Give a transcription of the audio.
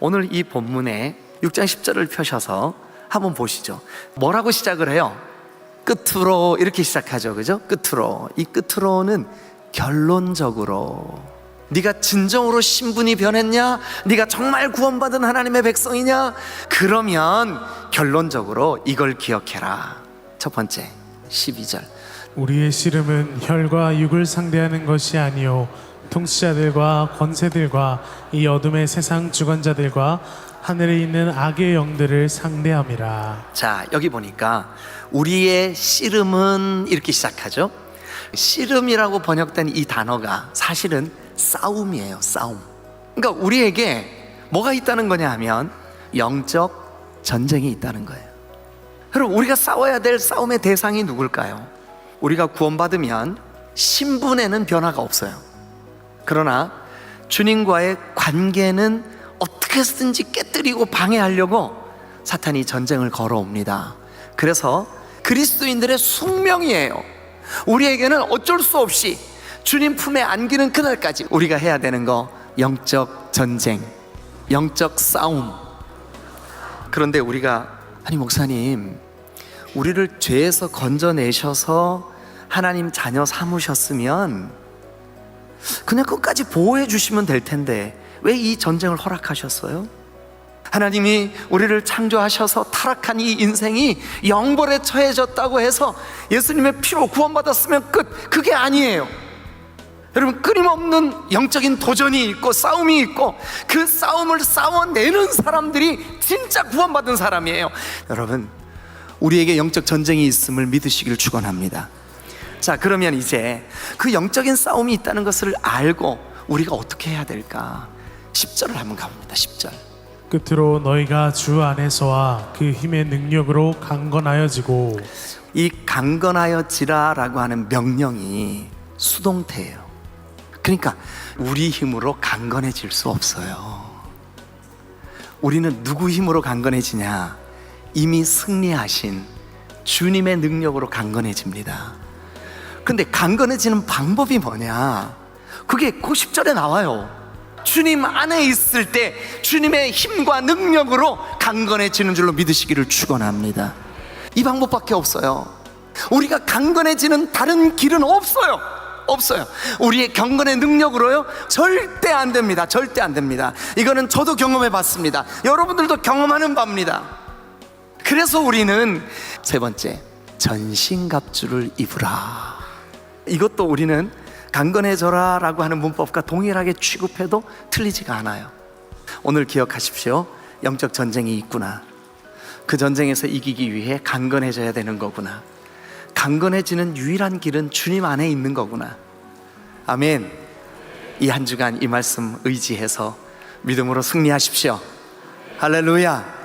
오늘 이 본문에 6장 10절을 펴셔서 한번 보시죠. 뭐라고 시작을 해요? 끝으로 이렇게 시작하죠. 그죠? 끝으로. 이 끝으로는 결론적으로 네가 진정으로 신분이 변했냐? 네가 정말 구원받은 하나님의 백성이냐? 그러면 결론적으로 이걸 기억해라. 첫 번째, 12절. 우리의 씨름은 혈과 육을 상대하는 것이 아니요 통치자들과 권세들과 이 어둠의 세상 주관자들과 하늘에 있는 악의 영들을 상대함이라. 자, 여기 보니까 우리의 씨름은 이렇게 시작하죠. 씨름이라고 번역된 이 단어가 사실은 싸움이에요, 싸움. 그러니까 우리에게 뭐가 있다는 거냐 하면 영적 전쟁이 있다는 거예요. 여러분, 우리가 싸워야 될 싸움의 대상이 누굴까요? 우리가 구원받으면 신분에는 변화가 없어요. 그러나 주님과의 관계는 어떻게 해서든지 깨뜨리고 방해하려고 사탄이 전쟁을 걸어옵니다. 그래서 그리스도인들의 숙명이에요. 우리에게는 어쩔 수 없이 주님 품에 안기는 그날까지 우리가 해야 되는 거 영적 전쟁, 영적 싸움. 그런데 우리가 아니 목사님 우리를 죄에서 건져내셔서 하나님 자녀 삼으셨으면 그냥 끝까지 보호해 주시면 될 텐데 왜 이 전쟁을 허락하셨어요? 하나님이 우리를 창조하셔서 타락한 이 인생이 영벌에 처해졌다고 해서 예수님의 피로 구원받았으면 끝 그게 아니에요. 여러분 끊임없는 영적인 도전이 있고 싸움이 있고 그 싸움을 싸워내는 사람들이 진짜 구원받은 사람이에요. 여러분 우리에게 영적 전쟁이 있음을 믿으시기를 축원합니다. 자 그러면 이제 그 영적인 싸움이 있다는 것을 알고 우리가 어떻게 해야 될까? 10절을 한번 가봅니다. 10절. 끝으로 너희가 주 안에서와 그 힘의 능력으로 강건하여지고 이 강건하여지라라고 하는 명령이 수동태예요. 그러니까 우리 힘으로 강건해질 수 없어요. 우리는 누구 힘으로 강건해지냐? 이미 승리하신 주님의 능력으로 강건해집니다. 근데 강건해지는 방법이 뭐냐? 그게 그 10절에 나와요. 주님 안에 있을 때 주님의 힘과 능력으로 강건해지는 줄로 믿으시기를 축원합니다. 이 방법밖에 없어요. 우리가 강건해지는 다른 길은 없어요. 없어요. 우리의 경건의 능력으로요? 절대 안 됩니다. 절대 안 됩니다. 이거는 저도 경험해 봤습니다. 여러분들도 경험하는 바입니다. 그래서 우리는 세 번째, 전신갑주를 입으라. 이것도 우리는 강건해져라 라고 하는 문법과 동일하게 취급해도 틀리지가 않아요. 오늘 기억하십시오. 영적 전쟁이 있구나. 그 전쟁에서 이기기 위해 강건해져야 되는 거구나. 강건해지는 유일한 길은 주님 안에 있는 거구나. 아멘. 이 한 주간 이 말씀 의지해서 믿음으로 승리하십시오. 할렐루야.